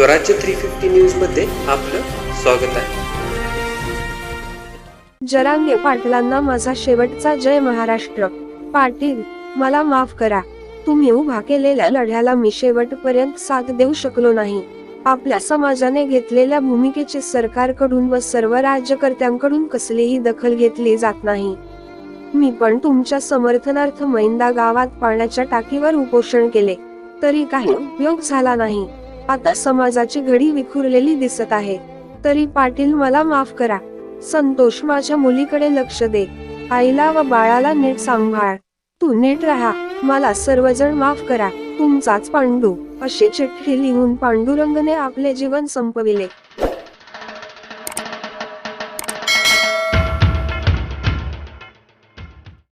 स्वराज्य three fifty न्यूजमध्ये आपलं स्वागत आहे. जरांगे पाटलांना माझा शेवटचा जय महाराष्ट्र. पाटील मला माफ करा. तुम्ही उभा केलेल्या लढ्याला मी शेवटपर्यंत साथ देऊ शकलो नाही. आपल्या समाजाने घेतलेल्या भूमिकेचे सरकारकडून व सर्व राज्यकर्त्यांकडून कसलीही दखल घेतली जात नाही. मी पण तुमच्या समर्थनार्थ मैंदा गावात पाण्याच्या टाकीवर उपोषण केले. तरी काही उपयोग झाला नाही. आता समाजाची घडी विखुरलेली दिसत आहे. तरी पाटील मला माफ करा. संतोष माझ्या मुलीकडे लक्ष दे. आईला व बाळाला नीट सांभाळ. तू नीट राहा. मला सर्वजण माफ करा. तुमचाच पांडू. अशी चिठ्ठी लिहून पांडुरंगने आपले जीवन संपविले.